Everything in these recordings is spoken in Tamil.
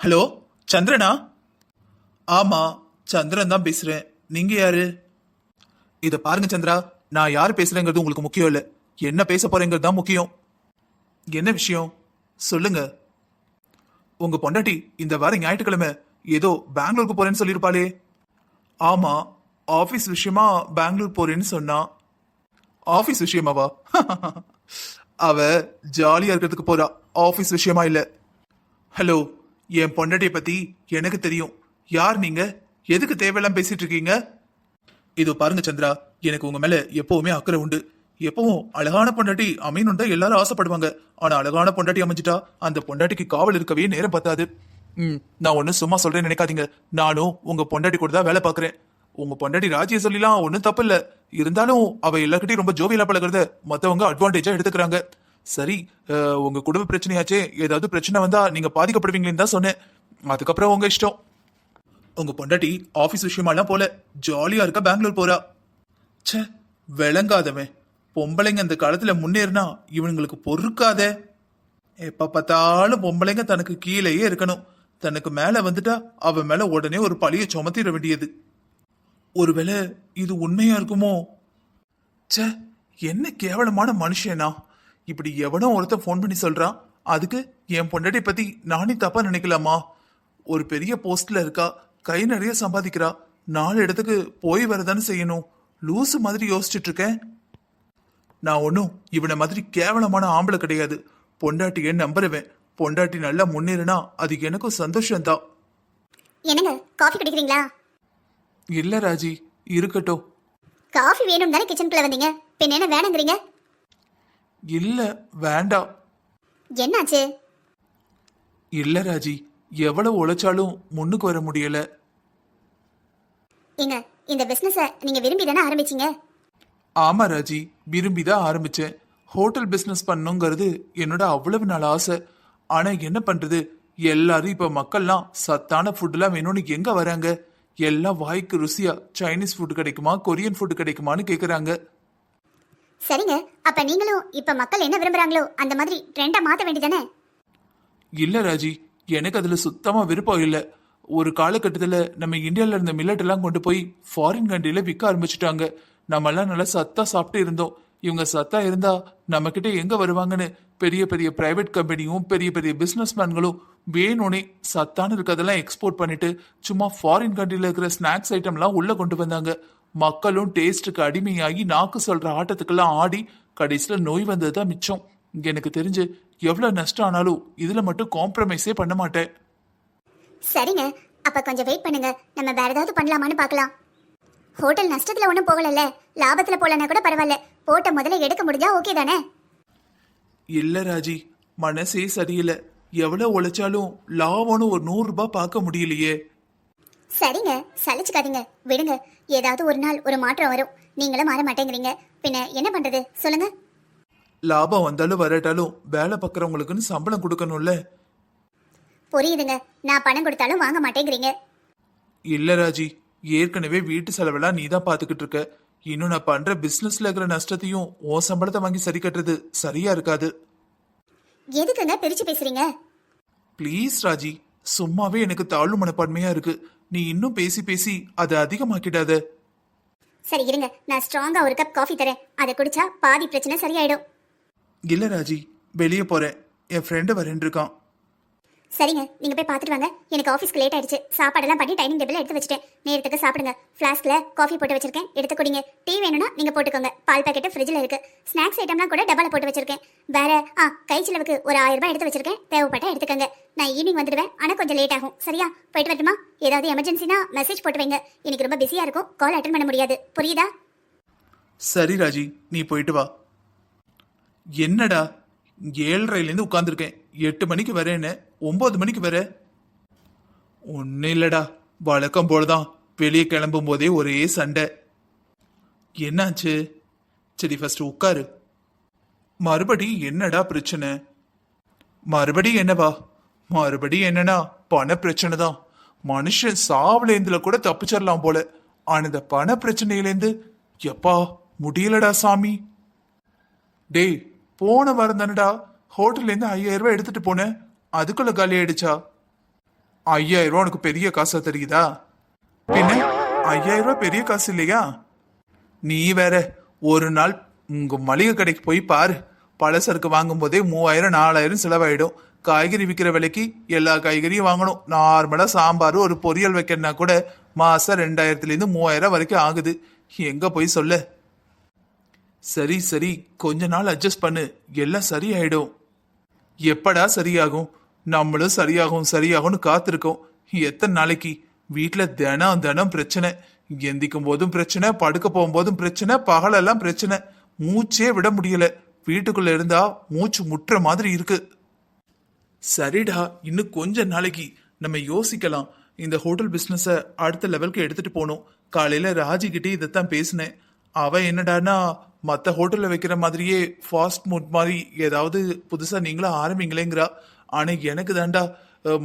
ஹலோ சந்திரனா? ஆமாம் சந்திரன் தான் பேசுகிறேன் நீங்கள் யாரு? இதை பாருங்க சந்திரா நான் யார் பேசுகிறேங்கிறது உங்களுக்கு முக்கியம் இல்லை. என்ன பேச போகிறேங்கிறது தான் முக்கியம். என்ன விஷயம்? சொல்லுங்க. உங்கள் பொண்டாட்டி இந்த வாரம் ஞாயிற்றுக்கிழமை ஏதோ பெங்களூருக்கு போகிறேன்னு சொல்லியிருப்பாளே. ஆமாம் ஆஃபீஸ் விஷயமா பெங்களூர் போகிறேன்னு சொன்னா. ஆஃபீஸ் விஷயமாவா? அவ ஜாலியாக இருக்கிறதுக்கு போறா. ஆஃபீஸ் விஷயமா இல்லை. ஹலோ என் பொண்டாட்டியை பத்தி எனக்கு தெரியும். யார் நீங்க? எதுக்கு தேவையெல்லாம் பேசிட்டு இருக்கீங்க? இதோ பாருங்க சந்திரா எனக்கு உங்க மேல எப்பவுமே அக்கறை உண்டு. எப்பவும் அழகான பொண்டாட்டி அமையணும் தான் எல்லாரும் ஆசைப்படுவாங்க. ஆனா அழகான பொண்டாட்டி அமைஞ்சிட்டா அந்த பொண்டாட்டிக்கு காவல் இருக்கவே நேரம் பத்தாது. ம் நான் ஒன்னும் சும்மா சொல்றேன்னு நினைக்காதீங்க. நானும் உங்க பொண்டாட்டி கூட தான் வேலை பாக்குறேன் உங்க பொண்டாட்டி ராஜிய சொல்லிலாம் ஒன்றும் தப்பு இல்ல. இருந்தாலும் அவ எல்லாருக்கிட்டையும் ரொம்ப ஜோவியலா பழகிறத மத்தவங்க அட்வான்டேஜா எடுத்துக்கிறாங்க. சரி உங்க குடும்ப பிரச்சனையாச்சே ஏதாவது பிரச்சனை வந்தா நீங்க பாதிக்கப்படுவீங்களேன்னு தான் சொன்னேன். அதுக்கப்புறம் உங்க இஷ்டம். உங்க பொண்டாட்டி ஆஃபீஸ் விஷயமாலாம் போல ஜாலியா இருக்க பெங்களூர் போறா? ச்சே விளங்காதவன். பொம்பளைங்க அந்த காலத்துல முன்னேறினா இவனுங்களுக்கு பொறுக்காதே. எப்ப பார்த்தாலும் பொம்பளைங்க தனக்கு கீழேயே இருக்கணும். தனக்கு மேல வந்துட்டா அவன் மேல உடனே ஒரு பழிய சுமத்திட வேண்டியது. ஒருவேளை இது உண்மையா இருக்குமோ? ச்சே என்ன கேவலமான மனுஷனா? இப்படி எவனோ ஒருத்தன் ஃபோன் பண்ணி சொல்றான் அதுக்கு என் பொண்டாட்டி பத்தி நானே தப்பா நினைக்கலாமா? ஒரு பெரிய போஸ்ட்ல இருக்கா கை நிறைய சம்பாதிக்கிறா நாலு இடத்துக்கு போய் வரதானே செய்யணும். லூசு மாதிரி யோசிச்சுட்டு இருக்கேன். நான் ஒன்றும் இவனை மாதிரி கேவலமான ஆம்பளை கிடையாது. பொண்டாட்டியை நம்புறவன். பொண்டாட்டி நல்லா முன்னேறினா அது எனக்கும் சந்தோஷம்தான். என்னங்க காஃபி குடிக்கிறீங்களா? இல்ல ராஜி இருக்கட்டும். காஃபி வேணும் தானே கிச்சனுக்குள்ள வந்தீங்க. பின்ன என்ன வேணுங்கிறீங்க? இல்ல வேண்டாம். என்னாச்சு? இல்ல ராஜி. எவ்வளவு உழைச்சாலும் முன்னுக்கு வர முடியல. ஏங்க இந்த பிசினஸ நீங்க விரும்பி தானே ஆரம்பிச்சீங்க? ஆமா ராஜி. விரும்பி தான் ஆரம்பிச்சேன். ஹோட்டல் பிசினஸ் பண்ணுங்கிறது என்னோட அவ்வளவு நாள் ஆசை. ஆனா என்ன பண்றது? எல்லாரும் இப்ப மக்கள்லாம் சத்தான ஃபுட்லாம் வேணும்னு எங்க வராங்க? எல்லாம் வாய்க்கு ருசியா சைனீஸ் ஃபுட் கிடைக்குமா? கொரியன் ஃபுட் கிடைக்குமான்னு கேக்குறாங்க. சரிங்க அப்ப நீங்களும் இப்ப மக்கள் என்ன விரும்புறாங்களோ அந்த மாதிரி ட்ரெண்டா மாத்த வேண்டியதானே? இல்ல ராஜி எனக்கு அதுல சுத்தமா விருப்பம் இல்ல. ஒரு காலகட்டத்துல நம்ம இந்தியால இருந்த மில்லட் எல்லாம் கொண்டு போய் ஃபாரின் கண்ட்ரில விற்க ஆரம்பிச்சுட்டாங்க. நம்ம எல்லாம் நல்லா சத்தா சாப்பிட்டு இருந்தோம். இவங்க சத்தா இருந்தா நம்ம கிட்ட எங்க வருவாங்கன்னு பெரிய பெரிய பிரைவேட் கம்பெனியும் பெரிய பெரிய பிசினஸ் மேன்களும் வேணும்னே சத்தான இருக்கிறதெல்லாம் எக்ஸ்போர்ட் பண்ணிட்டு சும்மா ஃபாரின் கண்ட்ரில இருக்கிற ஸ்நாக்ஸ் ஐட்டம்லாம் உள்ள கொண்டு வந்தாங்க. மக்களும் டேஸ்ட்டுக்கு அடிமையாகி நாக்கு சொல்ற ஆட்டத்துக்கெல்லாம் ஆடி கடைசியில நோய் வந்தது தான் மிச்சம் எனக்கு தெரிஞ்சு எவ்வளவு நஷ்டம் ஆனாலும் இதுல மட்டும் காம்ப்ரமைஸே பண்ண மாட்டேன். சரிங்க. அப்ப கொஞ்சம் வெயிட் பண்ணுங்க. நம்ம வேற ஏதாவது பண்ணலாமான்னு பார்க்கலாம். ஹோட்டல் நஷ்டத்துல ஒன்றும் போகலல்ல. லாபத்துல போலனா கூட பரவாயில்ல. போட்ட முதல்ல எடுக்க முடிஞ்சா ஓகே தானே? இல்ல ராஜி மனசே சரியில்லை. எவ்வளவு உழைச்சாலும் லாபம்னு ஒரு நூறு ரூபாய் பார்க்க முடியலையே. சரிங்க. சலிச்சுக்காதீங்க. விடுங்க. ஏதாவது ஒரு நாள் ஒரு மாற்றம் வரும். நீங்களும் மாற மாட்டேங்கிறீங்க. பின்ன என்ன பண்றது? சொல்லுங்க. லாபம் வந்தாலும் வராட்டாலும் வேலை பார்க்கறவங்களுக்குன்னு சம்பளம் கொடுக்கணும்ல. புரியுதுங்க. நான் பணம் கொடுத்தாலும் வாங்க மாட்டேங்கிறீங்க. இல்ல ராஜி. ஏற்கனவே வீட்டு செலவெல்லாம் நீ தான் பாத்துக்கிட்டு இருக்க. இன்னும் நான் பண்ற பிசினஸ்ல இருக்கிற நஷ்டத்தையும் உன் சம்பளத்தை வாங்கி சரி கட்டுறது சரியா இருக்காது. எதுக்குங்க பிரிச்சு பேசுறீங்க? ப்ளீஸ் ராஜி. சும்மாவே எனக்கு தாழ்வு மனப்பான்மையா இருக்கு. நீ இன்னும் பேசி பேசி அதை அதிகமாக்கிடாத. சரி இருங்க. நான் ஸ்ட்ராங்கா ஒரு கப் காஃபி தரேன். அதை குடிச்சா பாதி பிரச்சனை சரியாயிடும். இல்ல ராஜி வெளியே போறேன். என் ஃப்ரெண்டு வரேன் இருக்கான். சரிங்க நீங்க போய் பார்த்துட்டு வாங்க. எனக்கு ஆஃபீஸ்க்கு லேட் ஆயிடுச்சு. சாப்பாடெல்லாம் பண்ணி டைனிங் டேபிள் எடுத்து வச்சிட்டேன். நேரத்துக்கு சாப்பிடுங்க. ஃப்ளாஸ்க்ல காஃபி போட்டு வச்சிருக்கேன். எடுத்து குடிங்க டீ வேணும்னா நீங்க போட்டுக்கோங்க. பால் பாக்கெட் ஃப்ரிட்ஜில் இருக்கு. ஸ்நாக்ஸ் ஐட்டம்லாம் கூட டப்பால போட்டு வச்சிருக்கேன். வேற ஆ கை செலவுக்கு ஒரு ஆயிரம் ரூபாய் எடுத்து வச்சிருக்கேன். தேவைப்பட்டா எடுத்துக்கோங்க. நான் ஈவினிங் வந்துடுவேன். ஆனா கொஞ்சம் லேட் ஆகும். சரியா? போயிட்டு வரட்டுமா? ஏதாவது எமர்ஜென்சினா மெசேஜ் போட்டு வைங்க. எனக்கு ரொம்ப பிஸியா இருக்கும். கால் அட்டன் பண்ண முடியாது. புரியுதா? சரி ராஜி. நீ போயிட்டு வா. என்னடா? ஏழரைலேருந்து உட்காந்துருக்கேன் எட்டு மணிக்கு வரேன்னு. ஒன்பது மணிக்கு வர. ஒன்றும் இல்லடா. வழக்கம் போலதான். வெளியே கிளம்பும் போதே ஒரே சண்டை. என்னாச்சு? சரி ஃபர்ஸ்ட் உட்காரு. மறுபடி என்னடா பிரச்சனை? மறுபடி என்னவா? மறுபடி என்னன்னா பண பிரச்சனை தான் மனுஷன் சாவுலேந்துல கூட தப்பிச்சிடலாம் போல. ஆனா இந்த பண பிரச்சனையிலேருந்து எப்பா முடியலடா சாமி. டேய் போன வாரம் தானடா ஹோட்டல்லேருந்து ஐயாயிரம் ரூபாய் எடுத்துட்டு போனேன் அதுக்குள்ள காலி ஆயிடுச்சா ஐயாயிரம் ரூபா உனக்கு பெரிய காசா தெரியுதா? பின்ன ஐயாயிரம் ரூபாய் பெரிய காசு இல்லையா? நீ வேற ஒரு நாள் உங்க மளிகை கடைக்கு போய் பாரு. பழசருக்கு வாங்கும் போதே மூவாயிரம் நாலாயிரம் செலவாயிடும். காய்கறி விற்கிற விலைக்கு எல்லா காய்கறியும் வாங்கணும். நார்மலா சாம்பார் ஒரு பொரியல் வைக்கணும்னா கூட மாசம் ரெண்டாயிரத்துல இருந்து மூவாயிரம் வரைக்கும் ஆகுது. எங்க போய் சொல்ல? சரி சரி கொஞ்ச நாள் அட்ஜஸ்ட் பண்ணு. எல்லாம் சரியாயிடும். எப்படா சரியாகும்? நம்மளும் சரியாகும் சரியாகும்னு காத்திருக்கோம். எத்தனை நாளைக்கு? வீட்டில் தினம் தினம் பிரச்சனை. எந்திக்கும் போதும் பிரச்சனை படுக்க போகும்போதும் பிரச்சனை பகலெல்லாம் பிரச்சனை. மூச்சே விட முடியல. வீட்டுக்குள்ள இருந்தா மூச்சு முட்டுற மாதிரி இருக்கு. சரிடா இன்னும் கொஞ்ச நாளைக்கு. நம்ம யோசிக்கலாம். இந்த ஹோட்டல் பிஸ்னஸை அடுத்த லெவலுக்கு எடுத்துட்டு போகணும். காலையில ராஜிக்கிட்டே இதைத்தான் பேசினேன். அவன் என்னடான்னா மற்ற ஹோட்டலில் வைக்கிற மாதிரியே ஃபாஸ்ட் ஃபுட் மாதிரி ஏதாவது புதுசாக நீங்களும் ஆரம்பிங்களேங்கிறா ஆனால் எனக்கு தாண்டா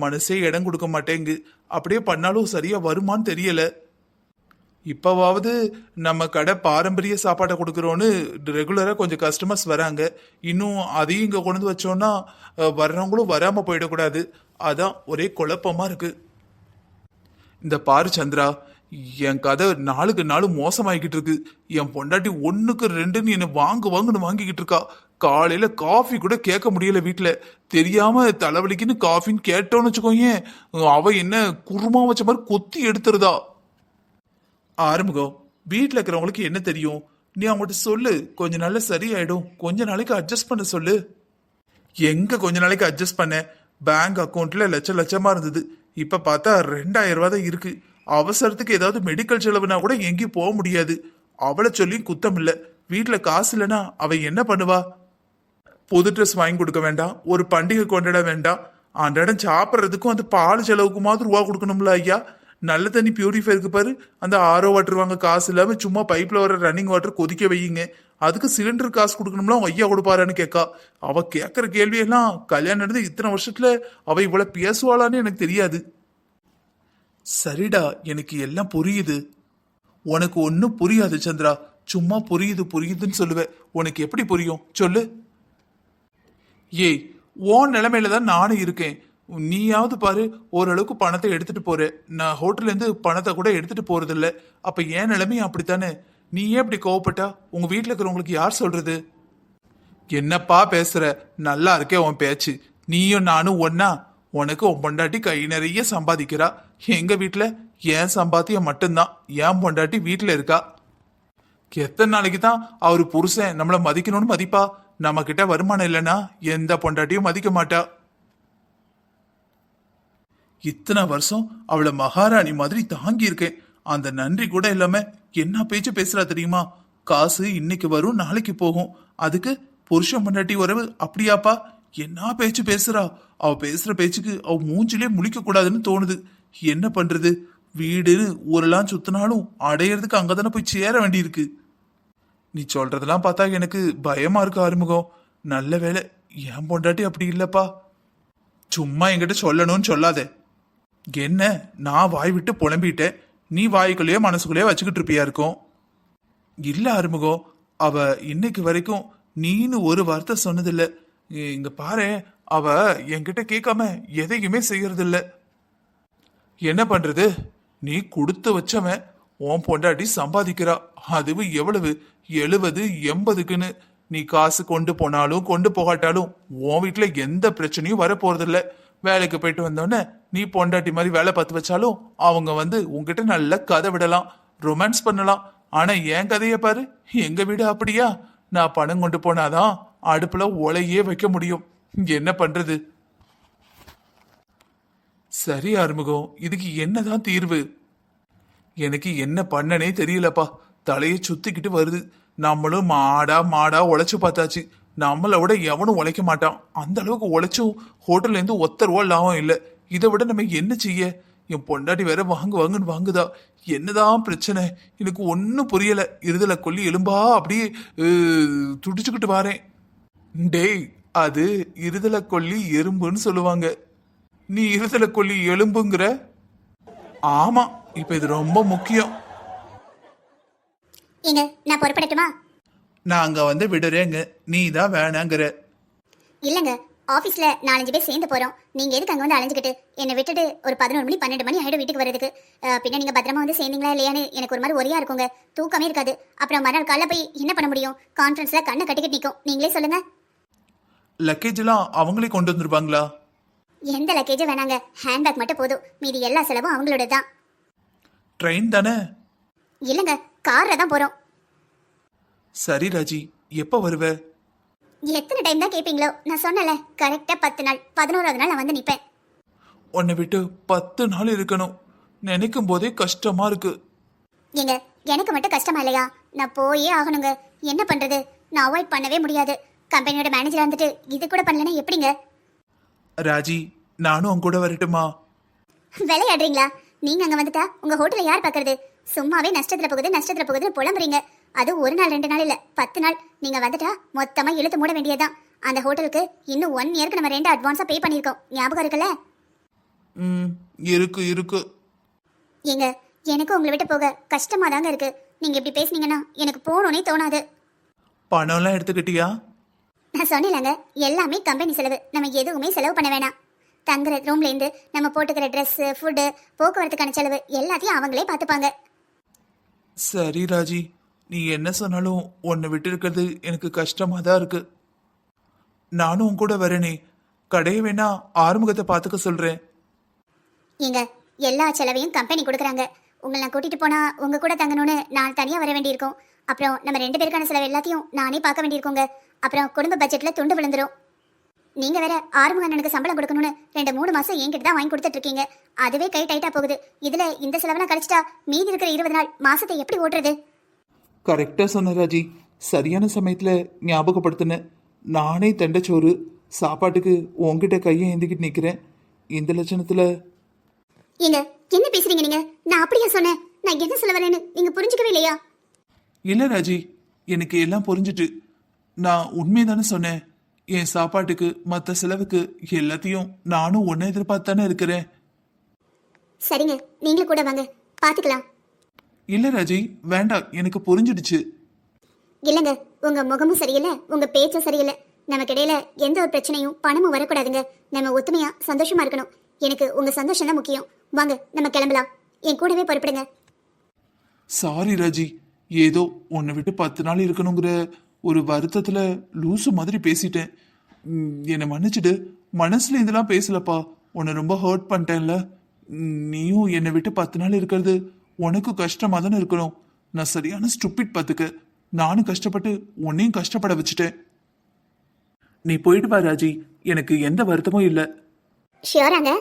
மனசே இடம் கொடுக்க மாட்டேங்கு அப்படியே பண்ணாலும் சரியாக வருமான்னு தெரியல. இப்போவாவது நம்ம கடை பாரம்பரிய சாப்பாட்டை கொடுக்குறோன்னு ரெகுலராக கொஞ்சம் கஸ்டமர்ஸ் வராங்க. இன்னும் அதையும் இங்கே கொண்டு வந்து வச்சோன்னா வர்றவங்களும் வராமல் போயிடக்கூடாது. அதான் ஒரே குழப்பமாக இருக்குது இந்த பாரு சந்திரா என் கதை நாளுக்கு நாள் மோசமாகிக்கிட்டு இருக்கு என் பொண்டாட்டி ஒன்றுக்கு ரெண்டுன்னு என்னை வாங்கு வாங்குன்னு வாங்கிக்கிட்டு இருக்கா. காலையில் காஃபி கூட கேட்க முடியல வீட்டில் தெரியாமல் தலைவலிக்குன்னு காஃபின்னு கேட்டோன்னு வச்சுக்கோங்க அவள் என்ன குருமா வச்ச மாதிரி கொத்தி எடுத்துருதா. ஆறுமுகம் வீட்டில் இருக்கிறவங்களுக்கு என்ன தெரியும்? நீ அவங்கள்ட்ட சொல்லு. கொஞ்ச நாளில் சரியாயிடும். கொஞ்ச நாளைக்கு அட்ஜஸ்ட் பண்ண சொல்லு. எங்கே கொஞ்ச நாளைக்கு அட்ஜஸ்ட் பண்ணேன் பேங்க் அக்கௌண்ட்டில் லட்சம் லட்சமாக இருந்தது. இப்போ பார்த்தா ரெண்டாயிரம் ரூபா தான் இருக்குது அவசரத்துக்கு ஏதாவது மெடிக்கல் செலவுனா கூட எங்கேயும் போக முடியாது. அவளை சொல்லியும் குத்தம் இல்லை. வீட்டில் காசு இல்லைன்னா அவன் என்ன பண்ணுவா? புது ட்ரெஸ் வாங்கி கொடுக்க வேண்டாம். ஒரு பண்டிகை கொண்டாட வேண்டாம். அன்றாடம் சாப்பிட்றதுக்கும் அந்த பால் செலவுக்குமாவது ரூபா கொடுக்கணும்ல ஐயா. நல்ல தண்ணி பியூரிஃபைருக்கு பாரு. அந்த ஆரோ வாட்டர் வாங்க காசு இல்லாமல் சும்மா பைப்பில் வர ரன்னிங் வாட்டர் கொதிக்க வையுங்க. அதுக்கு சிலிண்டர் காசு கொடுக்கணும்லாம் ஐயா கொடுப்பாரான்னு கேட்கா அவள் கேட்குற கேள்வியெல்லாம் கல்யாணம் நடந்து இத்தனை வருஷத்தில் அவள் இவ்வளோ பேசுவாளான்னு எனக்கு தெரியாது. சரிடா எனக்கு எல்லாம் புரியுது. உனக்கு ஒன்னும் புரியாது சந்திரா. சும்மா புரியுது புரியுதுன்னு சொல்லுவேன் உனக்கு எப்படி புரியும்? சொல்லு. ஏய் உன் நிலைமையில தான் நானும் இருக்கேன். நீயாவது பாரு ஓரளவுக்கு பணத்தை எடுத்துட்டு போற. நான் ஹோட்டல்லேருந்து பணத்தை கூட எடுத்துட்டு போறதில்ல. அப்ப ஏன் நிலைமையும் அப்படித்தானே? நீ ஏன் இப்படி கோவப்பட்டா? உங்க வீட்டில் இருக்கிறவங்களுக்கு யார் சொல்றது? என்னப்பா பேசுற? நல்லா இருக்கே உன் பேச்சு. நீயும் நானும் ஒன்னா உனக்கு உன் பொண்டாட்டி கை நிறைய சம்பாதிக்கிறா. எங்க வீட்டில் என் சம்பாத்தியம் மட்டும்தான். என் பொண்டாட்டி வீட்டில் இருக்கா? எத்தனை நாளைக்கு தான் அவர் புருஷன் நம்மள மதிக்கணும்னு மதிப்பா? நம்ம கிட்ட வருமானம் இல்லைன்னா எந்த பொண்டாட்டியும் மதிக்க மாட்டா. இத்தனை வருஷம் அவளை மகாராணி மாதிரி தாங்கி இருக்கேன் அந்த நன்றி கூட இல்லாம என்ன பேச்சு பேசுறா தெரியுமா? காசு இன்னைக்கு வரும் நாளைக்கு போகும். அதுக்கு புருஷன் பொண்டாட்டி உறவு அப்படியாப்பா? என்ன பேச்சு பேசுறா? அவ பேசுற பேச்சுக்கு அவ மூஞ்சிலே முழிக்க கூடாதுன்னு தோணுது. என்ன பண்றது? வீடுன்னு ஊரெல்லாம் சுத்தினாலும் அடையிறதுக்கு அங்கதானே போய் சேர வேண்டியிருக்கு. நீ சொல்றதெல்லாம் பார்த்தா எனக்கு பயமா இருக்கு ஆறுமுகம். நல்ல வேலை ஏன் பொண்டாட்டி அப்படி இல்லப்பா. சும்மா என்கிட்ட சொல்லணும்னு சொல்லாதே. என்ன? நான் வாய் விட்டு புலம்பிட்டேன். நீ வாய்க்குள்ளேயே மனசுக்குள்ளேயே வச்சுக்கிட்டு இருப்பியா இருக்கும்? இல்ல ஆறுமுகம். அவ இன்னைக்கு வரைக்கும் நீன்னு ஒரு வார்த்தை சொன்னதில்ல. இங்க பாரு அவ என்கிட்ட கேட்காம எதையுமே செய்யறதில்லை. என்ன பண்றது? நீ கொடுத்து வச்சவன் உன் பொண்டாட்டி சம்பாதிக்கிறா. அதுவும் எவ்வளவு? எழுபது எண்பதுக்குன்னு. நீ காசு கொண்டு போனாலும் கொண்டு போகாட்டாலும் உன் வீட்டுல எந்த பிரச்சனையும் வர போறதில்ல வேலைக்கு போயிட்டு வந்தோடனே நீ பொண்டாட்டி மாதிரி வேலை பார்த்து வச்சாலும் அவங்க வந்து உங்ககிட்ட நல்ல கதை விடலாம் ரொமான்ஸ் பண்ணலாம். ஆனா என் கதையை பாரு. எங்க வீடு அப்படியா? நான் பணம் கொண்டு போனாதான் அடுப்புல ஒலையே வைக்க முடியும். என்ன பண்றது? சரி ஆறுமுகம். இதுக்கு என்னதான் தீர்வு? எனக்கு என்ன பண்ணனே தெரியலப்பா. தலையை சுத்திக்கிட்டு வருது. நம்மளும் மாடா மாடா உழைச்சு பார்த்தாச்சு. நம்மளை விட எவனும் உழைக்க மாட்டான். அந்த அளவுக்கு உழைச்சும் ஹோட்டல்ல இருந்து ஒத்த ரூபா லாபம் இல்லை. இதை விட நம்ம என்ன செய்ய? என் பொண்டாட்டி வேற வாங்கு வாங்குன்னு வாங்குதா. என்னதான் பிரச்சனை? எனக்கு ஒன்றும் புரியல. இருதலை கொல்லி எலும்பா அப்படியே துடிச்சுக்கிட்டு வாரேன். டேய் அது இருதலை கொல்லி எறும்புன்னு சொல்லுவாங்க. நீ இருதல கொல்லி எலும்புங்கிற? ஆமா இப்ப இது ரொம்ப முக்கியம். ஏங்க நான் பொறுப்படட்டுமா? நான் அங்க வந்து விடுறேங்க நீ தான் வேணாங்கிற. இல்லைங்க ஆஃபீஸ்ல நாலஞ்சு பேர் சேர்ந்து போறோம். நீங்க எதுக்கு அங்க வந்து அலைஞ்சுக்கிட்டு? என்னை விட்டுட்டு ஒரு பதினோரு மணி பன்னெண்டு மணி ஆயிடும் வீட்டுக்கு வரதுக்கு பின்ன நீங்க பத்திரமா வந்து சேர்ந்தீங்களா இல்லையான்னு எனக்கு ஒரு மாதிரி ஒரியா இருக்குங்க. தூக்கமே இருக்காது. அப்புறம் மறுநாள் காலைல போய் என்ன பண்ண முடியும்? கான்ஃபரன்ஸ்ல கண்ணை கட்டிக்கிட்டு நிற்கும் நீங்களே சொல்லுங்க. லக்கேஜ் எல்லாம் அவங்களே கொண்டு வந்துருவாங்களா? எந்த லக்கேஜும் வேணாங்க. ஹேண்ட்பேக் மட்டும் போதும். மீதி எல்லா செலவும் அவங்களோட தான். ட்ரெயின் தானே? இல்லைங்க கார்ல தான் போறோம். சரி ராஜி. எப்போ வருவ? எத்தனை டைம் தான் கேட்பீங்களோ நான் சொன்னல கரெக்டா பத்து நாள் பதினோராவது நாள் நான் வந்து நிப்பேன். உன்னை விட்டு பத்து நாள் இருக்கணும். நினைக்கும் போதே கஷ்டமா இருக்கு. ஏங்க எனக்கு மட்டும் கஷ்டமா இல்லையா? நான் போயே ஆகணுங்க. என்ன பண்றது? நான் அவாய்ட் பண்ணவே முடியாது. கம்பெனியோட மேனேஜரா இருந்துட்டு இது கூட பண்ணலன்னா எப்படிங்க? ராஜி நானும் உன் கூட வரட்டுமா? விளையாடுறீங்களா? நீங்க அங்க வந்துட்டா உங்க ஹோட்டல்ல யார் பாக்குறது? சும்மாவே நஷ்டத்துல போகுது நஷ்டத்துல போகுதுன்னு புலம்புறீங்க. அது ஒரு நாள் ரெண்டு நாள் இல்ல பத்து நாள். நீங்க வந்துட்டா மொத்தமா இழுத்து மூட வேண்டியதுதான். அந்த ஹோட்டலுக்கு இன்னும் ஒன் இயர்க்கு நம்ம ரெண்டு அட்வான்ஸா பே பண்ணிருக்கோம் ஞாபகம் இருக்குல்ல? ம் இருக்கு இருக்கு. ஏங்க எனக்கு உங்களை விட்டு போக கஷ்டமா தாங்க இருக்கு. நீங்க இப்படி பேசுனீங்கன்னா எனக்கு போகணும்னே தோணாது. பணம்லாம் எடுத்துக்கிட்டியா? நான் சொன்னேன்லங்க எல்லாமே கம்பெனி செலவு. நம்ம எதுவுமே செலவு பண்ண வேணாம். தங்குற ரூம்ல இருந்து நம்ம போட்டுக்கிற Dress ஃபுட்டு போக்குவரத்துக்கான செலவு எல்லாத்தையும் அவங்களே பார்த்துப்பாங்க. சரி ராஜி. நீ என்ன சொன்னாலும் உன்னை விட்டு இருக்கிறது எனக்கு கஷ்டமா தான் இருக்கு. நானும் உன் கூட வரேனே. கடையை வேணா ஆறுமுகத்தை பார்த்துக்க சொல்றேன். ஏங்க எல்லா செலவையும் கம்பெனி கொடுக்குறாங்க. உங்களை நான் கூட்டிட்டு போனா உங்க கூட தங்கணும்னு நான் தனியா வர வேண்டியிருக்கும். அப்புறம் நம்ம ரெண்டு பேருக்கான செலவு எல்லாத்தையும் நானே பார்க்க வேண்டியிருக்கோங்க. அப்புறம் குடும்ப பட்ஜெட்ல துண்டு விழுந்துரும். நீங்க வேற ஆறுமுக அண்ணனுக்கு சம்பளம் கொடுக்கணும்னு ரெண்டு மூணு மாசம் என்கிட்ட தான் வாங்கி கொடுத்துட்டு இருக்கீங்க அதுவே கை டைட்டா போகுது. இதுல இந்த செலவெல்லாம் கழிச்சிட்டா மீதி இருக்கிற இருபது நாள் மாசத்தை எப்படி ஓட்டுறது? கரெக்டா சொன்ன ராஜி. சரியான சமயத்துல ஞாபகப்படுத்தின நானே தண்டச்சோறு சாப்பாட்டுக்கு உன்கிட்ட கையை ஏந்திக்கிட்டு நிக்கிறேன். இந்த லட்சணத்துல. ஏங்க என்ன பேசுறீங்க நீங்க? நான் அப்படியா சொன்னேன்? நான் என்ன சொல்ல வரேன்னு நீங்க புரிஞ்சுக்கவே இல்லையா? இல்ல ராஜி? எனக்கு எல்லாம் புரிஞ்சுட்டு. நான் உண்மைதானே சொன்னேன். என் சாப்பாட்டுக்கு மற்ற செலவுக்கு எல்லாத்தையும் நானும் ஒன்றை எதிர்பார்த்து தானே இருக்கிறேன். சரிங்க நீங்களும் கூட வாங்க. பாத்துக்கலாம். இல்ல ராஜி வேண்டாம். எனக்கு புரிஞ்சிடுச்சு. இல்லைங்க உங்க முகமும் சரியில்லை உங்க பேச்சும் சரியில்லை. நமக்கு இடையில எந்த ஒரு பிரச்சனையும் பணமும் வரக்கூடாதுங்க. நம்ம ஒத்துமையா சந்தோஷமா இருக்கணும். எனக்கு உங்க சந்தோஷம் தான் முக்கியம். வாங்க நம்ம கிளம்பலாம். என் கூடவே பொறுப்பிடுங்க. சாரி ராஜி. ஏதோ உன்னை விட்டு பத்து நாள் இருக்கணுங்கிற ஒரு வருத்தத்துல லூசு மாதிரி பேசிட்டேன். என்னை மன்னிச்சிடு. மனசுல இதெல்லாம் பேசலப்பா. உன்னை ரொம்ப ஹர்ட் பண்ணிட்டேன்ல. நீயும் என்னை விட்டு பத்து நாள் இருக்கிறது உனக்கு கஷ்டமா தானே இருக்கணும். நான் சரியான ஸ்டூபிட் பார்த்துக்க நானும் கஷ்டப்பட்டு உன்னையும் கஷ்டப்பட வச்சுட்டேன். நீ போயிட்டு வா ராஜி. எனக்கு எந்த வருத்தமும் இல்லை. ஷியோராங்க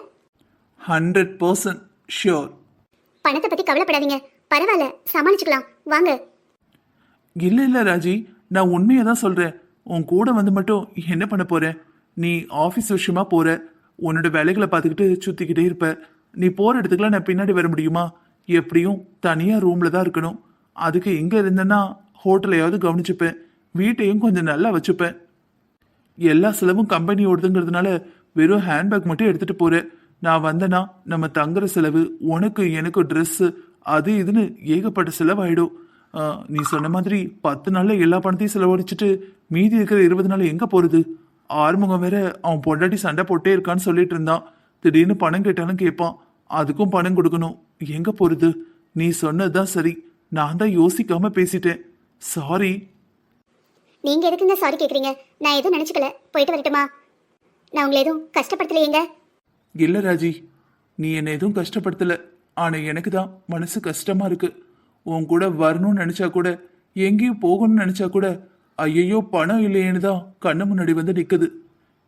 ஹண்ட்ரட் பர்சன்ட் ஷியோர் பணத்தை பத்தி கவலைப்படாதீங்க. பரவாயில்ல சமாளிச்சுக்கலாம். வாங்க. இல்லை இல்லை ராஜி. நான் உண்மையை தான் சொல்கிறேன் உன் கூட வந்து மட்டும் என்ன பண்ண போகிற நீ ஆஃபீஸ் விஷயமா போகிற உன்னோட வேலைகளை பார்த்துக்கிட்டு சுற்றிக்கிட்டே இருப்ப. நீ போகிற இடத்துக்குலாம் நான் பின்னாடி வர முடியுமா? எப்படியும் தனியாக ரூமில் தான் இருக்கணும். அதுக்கு எங்கே இருந்தேன்னா ஹோட்டலையாவது கவனிச்சுப்பேன். வீட்டையும் கொஞ்சம் நல்லா வச்சுப்பேன். எல்லா செலவும் கம்பெனி ஓடுதுங்கிறதுனால வெறும் ஹேண்ட்பேக் மட்டும் எடுத்துகிட்டு போகிறேன் நான் வந்தேன்னா நம்ம தங்குற செலவு உனக்கு எனக்கு ட்ரெஸ்ஸு அது இதுன்னு ஏகப்பட்ட செலவாயிடும். நீ சொன்ன மாதிரி பத்து நாள்ல எல்லா பணத்தையும் செலவழிச்சிட்டு மீதி இருக்கிற இருபது நாள் எங்க போறது? ஆறுமுகம் வேற அவன் பொண்டாட்டி சண்டை போட்டே இருக்கான்னு சொல்லிட்டு இருந்தான். திடீர்னு பணம் கேட்டாலும் கேட்பான். அதுக்கும் பணம் கொடுக்கணும். எங்க போறது? நீ சொன்னதுதான் சரி. நான் தான் யோசிக்காம பேசிட்டேன். சாரி நீங்க எதுக்குங்க சாரி கேக்குறீங்க? நான் எதுவும் நினைச்சுக்கல. போயிட்டு வரட்டுமா? நான் உங்களை எதுவும் கஷ்டப்படுத்தலையேங்க? இல்ல ராஜி. நீ என்னை எதுவும் கஷ்டப்படுத்தல. ஆனா எனக்கு தான் மனசு கஷ்டமா இருக்கு. உன் கூட வரணும்னு நினைச்சா கூட எங்கேயும் போகணும்னு நினைச்சா கூட ஐயையோ பணம் இல்லையேன்னு தான் கண்ணு முன்னாடி வந்து நிக்குது.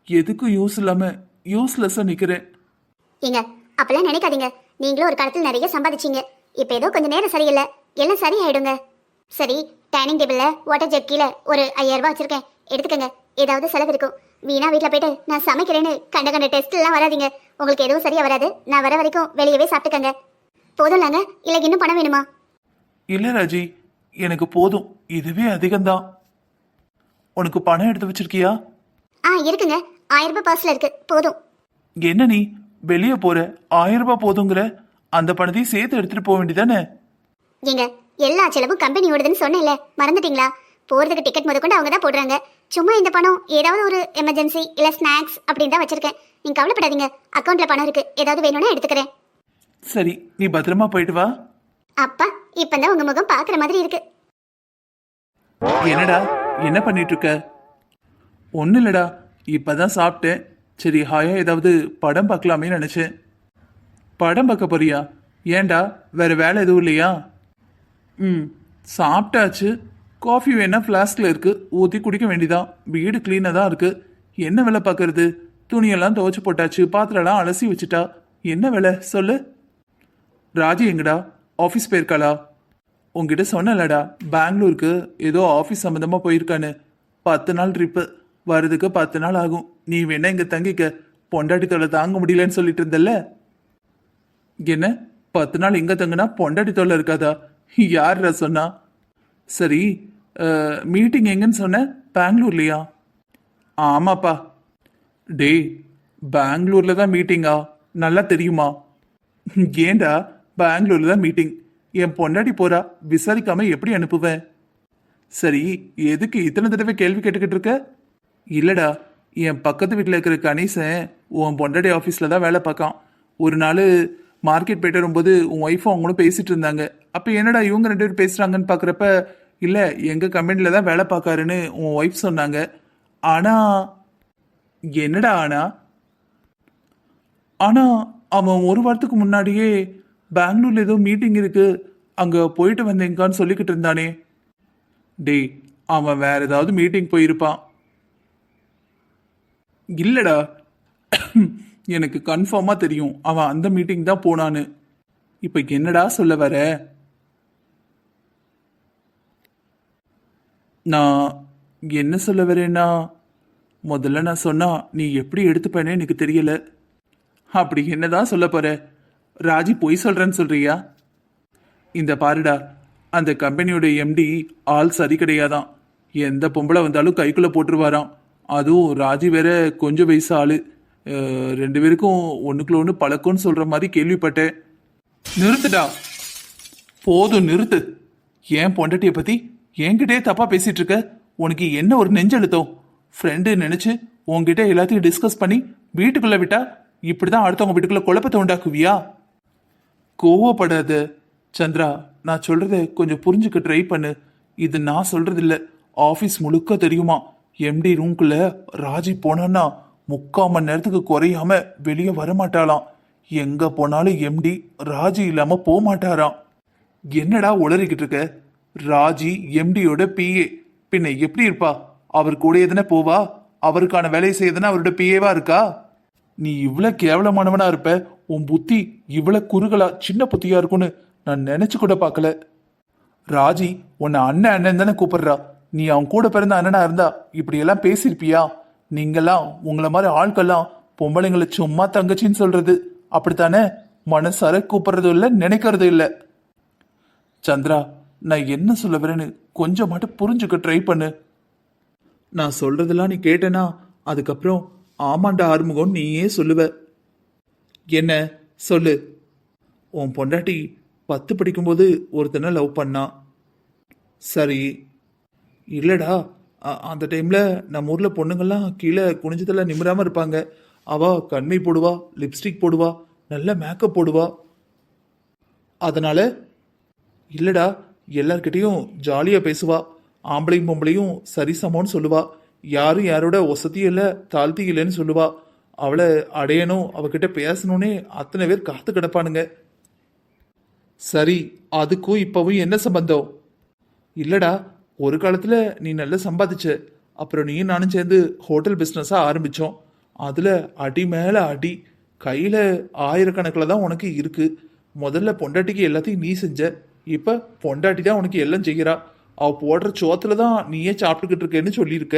எதுக்கும் யூஸ் இல்லாம யூஸ்லெஸ்ஸா நிக்கிறேன் ஏங்க அப்பெல்லாம் நினைக்காதீங்க. நீங்களும் ஒரு காலத்தில் நிறைய சம்பாதிச்சீங்க. இப்போ ஏதோ கொஞ்சம் நேரம் சரியில்லை. எல்லாம் சரியாயிடுங்க. சரி டைனிங் டேபிளில் வாட்டர் ஜெட் கீழே ஒரு ஐயாயிரம் ரூபாய் வச்சிருக்கேன். எடுத்துக்கங்க. ஏதாவது செலவு இருக்கும். வீணா வீட்டில் போயிட்டு நான் சமைக்கிறேன்னு கண்ட கண்ட டெஸ்ட் எல்லாம் வராதீங்க. உங்களுக்கு எதுவும் சரியா வராது. நான் வர வரைக்கும் வெளியவே சாப்பிட்டுக்கங்க. போதும்லாங்க. இல்லை இன்னும் பணம் வேணுமா? இல்ல ராஜி எனக்கு போதும். இதுவே அதிகம்தான். உனக்கு பணம் எடுத்து வச்சிருக்கியா? ஆ இருக்குங்க. ஆயிரம் ரூபாய் பர்ஸ்ல இருக்கு. போதும். என்ன நீ? வெளியே போற. ஆயிரம் ரூபாய் போதுங்கிற. அந்த பணத்தையும் சேர்த்து எடுத்துட்டு போக வேண்டியதானே? ஏங்க எல்லா செலவும் கம்பெனி ஓடுதுன்னு சொன்னேன்ல. மறந்துட்டீங்களா? போறதுக்கு டிக்கெட் முதற்கொண்டு அவங்க தான் போடுறாங்க. சும்மா இந்த பணம் ஏதாவது ஒரு எமர்ஜென்சி இல்ல ஸ்நாக்ஸ் அப்படின்னு தான் வச்சிருக்கேன். நீங்க கவலைப்படாதீங்க. அக்கௌண்ட்ல பணம் இருக்கு. ஏதாவது வேணும்னா எடுத்துக்கிறேன். சரி நீ பத்திரமா போயிட்டு வா. அப்பா இப்பதான் உங்க முகம் பாக்குற மாதிரி இருக்கு. என்னடா என்ன பண்ணிட்டு இருக்க ஒன்றும் இல்லடா இப்பதான் சாப்பிட்டேன். சரி ஹாயா ஏதாவது படம் பார்க்கலாமே நினைச்சேன். படம் பார்க்க போறியா? ஏன்டா வேற வேலை எதுவும் இல்லையா? ம் சாப்பிட்டாச்சு. காஃபி வேணா ஃப்ளாஸ்கில் இருக்கு ஊற்றி குடிக்க வேண்டியதான் வீடு க்ளீனாக தான் இருக்கு. என்ன வேலை பார்க்கறது? துணியெல்லாம் துவைச்சு போட்டாச்சு பாத்திரம்லாம் அலசி வச்சுட்டா. என்ன வேலை? சொல்லு. ராஜி எங்கடா? ஆஃபீஸ் போயிருக்காளா? உங்ககிட்ட சொன்னலடா பெங்களூருக்கு ஏதோ ஆஃபீஸ் சம்மந்தமாக போயிருக்கான்னு. பத்து நாள் ட்ரிப்பு வர்றதுக்கு பத்து நாள் ஆகும். நீ வேணா இங்கே தங்கிக்க. பொண்டாட்டி தொல்லை தாங்க முடியலன்னு சொல்லிட்டு இருந்தல்ல? என்ன? பத்து நாள் எங்கே தங்குனா பொண்டாட்டி தொல்லை இருக்காதா? யார்ரா சொன்னா? சரி மீட்டிங் எங்கன்னு சொன்ன? பெங்களூர்லையா? ஆமாப்பா. டேய் பெங்களூரில் தான் மீட்டிங்கா நல்லா தெரியுமா? ஏண்டா பெங்களூர்ல தான் மீட்டிங் என் பொண்டாட்டி போறா விசாரிக்காம எப்படி அனுப்புவேன் சரி எதுக்கு இத்தனை தடவை கேள்வி கேட்டுக்கிட்டு இருக்க? இல்லடா என் பக்கத்து வீட்டில் இருக்கிற கணேசன் உன் பொண்டாட்டி ஆஃபீஸில் தான் வேலை பார்க்கான். ஒரு நாள் மார்க்கெட் போயிட்டு வரும்போது உன் ஒய்ஃபும் அவங்களும் பேசிட்டு இருந்தாங்க. அப்போ என்னடா இவங்க ரெண்டு பேரும் பேசுகிறாங்கன்னு பார்க்குறப்ப இல்லை எங்கள் கம்பெனியில் தான் வேலை பார்க்காருன்னு உன் ஒய்ஃப் சொன்னாங்க. ஆனால் என்னடா ஆனா? ஆனால் அவன் ஒரு வாரத்துக்கு முன்னாடியே பெங்களூர்ல ஏதோ மீட்டிங் இருக்கு. அங்க போயிட்டு வந்தேங்கான்னு சொல்லிக்கிட்டு இருந்தானே. டேய் அவன் வேற ஏதாவது மீட்டிங் போயிருப்பான். இல்லடா. எனக்கு கன்ஃபார்மா தெரியும். அவன் அந்த மீட்டிங் தான் போனான்னு. இப்ப என்னடா சொல்ல வர? நான் என்ன சொல்ல வரேன்னா முதல்ல நான் சொன்னா நீ எப்படி எடுத்துப்பேனே எனக்கு தெரியல. அப்படி என்னதான் சொல்ல போற? ராஜி பொய் சொல்றேன்னு சொல்றியா? இந்த பாருடா அந்த கம்பெனியோட எம்டி ஆள் சரி கிடையாதான். எந்த பொம்பளை வந்தாலும் கைக்குள்ள போட்டுருவாராம். அதுவும் ராஜி வேற கொஞ்சம் வயசு ஆளு. ரெண்டு பேருக்கும் ஒண்ணுக்குள்ள ஒன்று பழக்கம்னு சொல்ற மாதிரி கேள்விப்பட்டேன். நிறுத்துடா. போதும் நிறுத்து. ஏன் பொண்டட்டியை பத்தி என்கிட்டயே தப்பா பேசிட்டு இருக்க உனக்கு என்ன ஒரு நெஞ்செழுத்தம்? ஃப்ரெண்டு நினைச்சு உன்கிட்ட எல்லாத்தையும் டிஸ்கஸ் பண்ணி வீட்டுக்குள்ள விட்டா இப்படிதான் அடுத்தவங்க வீட்டுக்குள்ள குழப்பத்தை உண்டாக்குவியா? கோவப்படாத. சந்திரா நான் சொல்றத கொஞ்சம் புரிஞ்சுக்க ட்ரை பண்ணு. இது நான் சொல்றது இல்ல ஆபீஸ் முழுக்க தெரியுமா? எம்டி ரூம்குள்ள ராஜி போனான்னா முக்கால் மணி நேரத்துக்கு குறையாம வெளியே வரமாட்டாளாம். எங்க போனாலும் எம்டி ராஜி இல்லாம போக மாட்டாராம் என்னடா உளறிக்கிட்டு இருக்க? ராஜி எம்டியோட பிஏ பின்ன எப்படி இருப்பா? அவர் கூட எதுனா போவா? அவருக்கான வேலையை செய்யதுன்னா அவரோட பிஏவா இருக்கா? நீ இவ்வளவு கேவலமானவனா இருப்ப. உன் புத்தி இவ்வளவு குறுகலா சின்ன புத்தியா இருக்கும்னு நான் நினைச்சு கூட பார்க்கல. ராஜி உன்னை அண்ணன் அண்ணன் தானே கூப்பிடுறா. நீ அவன் கூட பிறந்த அண்ணனா இருந்தா இப்படி எல்லாம் பேசியிருப்பியா? நீங்கெல்லாம் உங்களை மாதிரி ஆட்கள்லாம் பொம்பளைங்களை சும்மா தங்கச்சின்னு சொல்றது அப்படித்தானே? மனசார கூப்பிடுறதும் இல்லை நினைக்கிறதும் இல்லை. சந்திரா நான் என்ன சொல்ல வரேன்னு கொஞ்சம் மட்டும் புரிஞ்சுக்க ட்ரை பண்ணு. நான் சொல்றதெல்லாம் நீ கேட்டனா அதுக்கப்புறம் ஆமாண்டா ஆறுமுகம் நீயே சொல்லுவேன் என்ன? சொல்லு. உன் பொண்டாட்டி பத்து படிக்கும்போது ஒருத்தனை லவ் பண்ணா. சரி. இல்லடா. அந்த டைம்ல நம்ம ஊர்ல பொண்ணுங்கள்லாம் கீழே குனிஞ்சதில் நிமிராம இருப்பாங்க. அவ கண்மை போடுவா லிப்ஸ்டிக் போடுவா நல்ல மேக்கப் போடுவா. அதனால இல்லடா. எல்லார்கிட்டேயும் ஜாலியா பேசுவா. ஆம்பளையும் பொம்பளையும் சரிசமம்னு சொல்லுவா. யாரும் யாரோட வசதியும் இல்லை தாழ்த்தி இல்லைன்னு சொல்லுவா. அவளை அடையணும் அவகிட்ட பேசணும்னே அத்தனை பேர் காத்து கிடப்பானுங்க. சரி அதுக்கும் இப்பவும் என்ன சம்பந்தம்? இல்லடா ஒரு காலத்துல நீ நல்லா சம்பாதிச்ச. அப்புறம் நீயும் நானும் சேர்ந்து ஹோட்டல் பிஸ்னஸா ஆரம்பிச்சோம். அதுல அடி மேல அடி. கையில ஆயிரக்கணக்கில் தான் உனக்கு இருக்கு. முதல்ல பொண்டாட்டிக்கு எல்லாத்தையும் நீ செஞ்ச. இப்ப பொண்டாட்டி தான் உனக்கு எல்லாம் செய்கிறா அவ போடுற சோத்துல தான் நீயே சாப்பிட்டுக்கிட்டு இருக்கேன்னு சொல்லியிருக்க.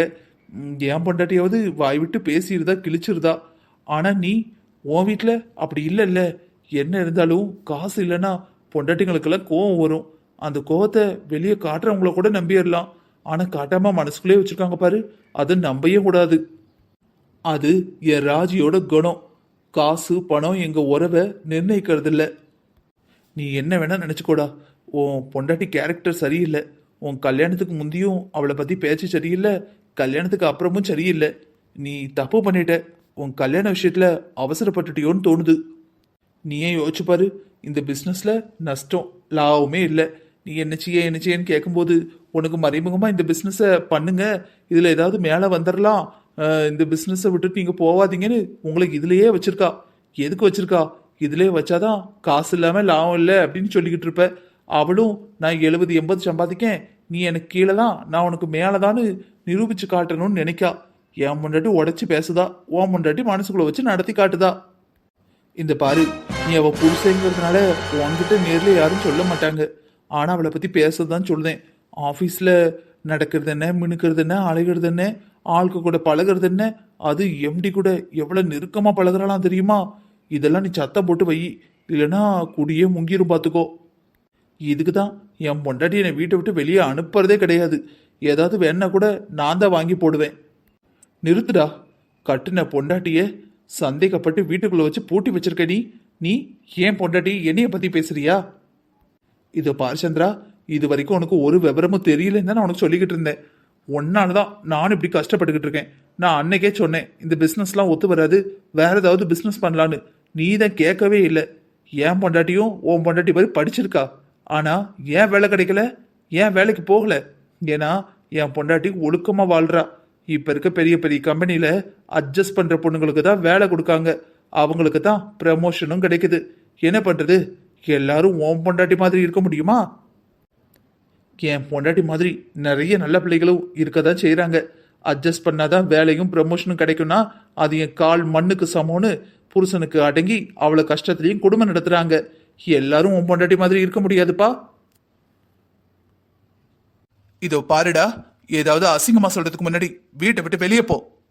என் பொண்டாட்டியாவது வாய் விட்டு பேசியிருந்தா கிழிச்சிருதா ஆனால் நீ உன் வீட்டில் அப்படி இல்லைல்ல. என்ன இருந்தாலும் காசு இல்லைன்னா பொண்டாட்டிங்களுக்கெல்லாம் கோவம் வரும். அந்த கோவத்தை வெளியே காட்டுறவங்கள கூட நம்பிடலாம். ஆனால் காட்டாமல் மனசுக்குள்ளே வச்சிருக்காங்க பாரு அதை நம்பவே கூடாது. அது என் ராஜியோட குணம். காசு பணம் எங்கள் உறவை நிர்ணயிக்கிறதில்ல. நீ என்ன வேணா நினச்சிக்கூடா. உன் பொண்டாட்டி கேரக்டர் சரியில்லை. உன் கல்யாணத்துக்கு முந்தியும் அவளை பற்றி பேச்சு சரியில்லை. கல்யாணத்துக்கு அப்புறமும் சரியில்லை. நீ தப்பு பண்ணிட்ட. உன் கல்யாண விஷயத்தில் அவசரப்பட்டுட்டியோன்னு தோணுது. நீ யோசிச்சு பாரு இந்த பிஸ்னஸில் நஷ்டம் லாபமே இல்லை. நீ என்ன செய்ய என்ன செய்யன்னு கேட்கும்போது உனக்கு மறைமுகமாக இந்த பிஸ்னஸை பண்ணுங்க. இதில் ஏதாவது மேலே வந்துடலாம் இந்த பிஸ்னஸை விட்டுட்டு நீங்கள் போவாதீங்கன்னு உங்களுக்கு இதுலயே வச்சுருக்கா. எதுக்கு வச்சுருக்கா? இதுலயே வச்சாதான் காசு இல்லாமல் லாபம் இல்லை அப்படின்னு சொல்லிக்கிட்டு இருப்ப. அவளும் நான் எழுபது எண்பது சம்பாதிக்கேன். நீ எனக்கு கீழே தான் நான் உனக்கு மேலே மேலதான்னு நிரூபித்து காட்டணும்னு நினைக்கா. என் முன்னாடி உடச்சி பேசுதா உன் முன்னாடி மனசுக்குள்ளே வச்சு நடத்தி காட்டுதா? இந்த பாரு நீ அவள் புருஷங்கிறதுனால உன்கிட்ட நேரில் யாரும் சொல்ல மாட்டாங்க. ஆனால் அவளை பற்றி பேசதான் சொல்லுதேன் ஆஃபீஸில் நடக்கிறது என்ன மினுக்கிறது என்ன அழைகிறது என்ன ஆளுக்கு கூட பழகிறது என்ன அது எம்டி கூட எவ்வளோ நெருக்கமாக பழகிறாலாம் தெரியுமா? இதெல்லாம் நீ சத்தம் போட்டு வை. இல்லைன்னா குடியே முங்கிரும் பார்த்துக்கோ இதுக்கு தான் என் பொண்டாட்டி என்னை வீட்டை விட்டு வெளியே அனுப்புறதே கிடையாது. ஏதாவது வேணா கூட நான் தான் வாங்கி போடுவேன். நிறுத்துடா. கட்டின பொண்டாட்டிய சந்தேகப்பட்டு வீட்டுக்குள்ள வச்சு பூட்டி வச்சிருக்க நீ. நீ ஏன் பொண்டாட்டி என்னைய பத்தி பேசுறியா? இது பாரு சந்திரா இது வரைக்கும் உனக்கு ஒரு விவரமும் தெரியலன்னு தான் நான் உனக்கு சொல்லிக்கிட்டு இருந்தேன். ஒன்னால தான் நானும் இப்படி கஷ்டப்பட்டுக்கிட்டு இருக்கேன். நான் அன்னைக்கே சொன்னேன் இந்த பிஸ்னஸ்லாம் ஒத்து வராது வேற ஏதாவது பிஸ்னஸ் பண்ணலான்னு. நீ தான் கேட்கவே இல்லை. ஏன் பொண்டாட்டியும் உன் பொண்டாட்டி மாதிரி படிச்சிருக்கா. ஆனா ஏன் வேலை கிடைக்கல? ஏன் வேலைக்கு போகல? ஏன்னா என் பொண்டாட்டி ஒழுக்கமா வாழ்றா. இப்ப இருக்க பெரிய பெரிய கம்பெனியில் அட்ஜஸ்ட் பண்ற பொண்ணுங்களுக்கு தான் வேலை கொடுக்காங்க. அவங்களுக்கு தான் ப்ரமோஷனும் கிடைக்குது. என்ன பண்றது? எல்லாரும் உன் பொண்டாட்டி மாதிரி இருக்க முடியுமா? என் பொண்டாட்டி மாதிரி நிறைய நல்ல பிள்ளைகளும் இருக்க தான் செய்கிறாங்க அட்ஜஸ்ட் பண்ணாதான் வேலையும் ப்ரமோஷனும் கிடைக்கும்னா அது என் கால் மண்ணுக்கு சமம்னு புருஷனுக்கு அடங்கி அவ்வளோ கஷ்டத்துலையும் குடும்பம் நடத்துகிறாங்க எல்லாரும் உன் பொண்டாட்டி மாதிரி இருக்க முடியாதுப்பா. இதோ பாருடா ஏதாவது அசிங்கமா சொல்றதுக்கு முன்னாடி வீட்டை விட்டு வெளியே போ.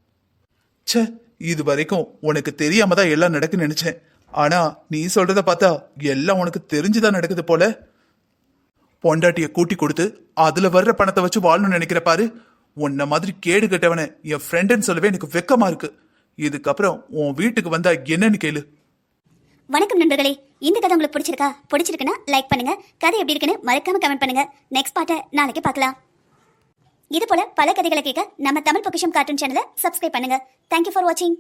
ச்சே இது வரைக்கும் உனக்கு தெரியாம தான் எல்லாம் நடக்குன்னு நினைச்சேன். ஆனா நீ சொல்றத பார்த்தா எல்லாம் உனக்கு தெரிஞ்சுதான் நடக்குது போல. பொண்டாட்டிய கூட்டி கொடுத்து அதுல வர்ற பணத்தை வச்சு வாழணும்னு நினைக்கிற பாரு. உன்ன மாதிரி கேடு கட்டவன என் ஃப்ரெண்டுன்னு சொல்லவே எனக்கு வெக்கமா இருக்கு. இதுக்கப்புறம் உன் வீட்டுக்கு வந்தா என்னன்னு கேளு. வணக்கம் நண்பர்களே. இந்த கதை உங்களுக்கு பிடிச்சிருக்கா? பிடிச்சிருக்குன்னா லைக் பண்ணுங்க. கதை எப்படி இருக்குன்னு மறக்காம கமெண்ட் பண்ணுங்க. நெக்ஸ்ட் பாட்டை நாளைக்கு பார்க்கலாம். இது போல பல கதைகளை கேட்க நம்ம தமிழ் பொக்கிஷம் கார்ட்டூன் சேனலை சப்ஸ்கிரைப் பண்ணுங்க. தேங்க்யூ ஃபார் வாட்சிங்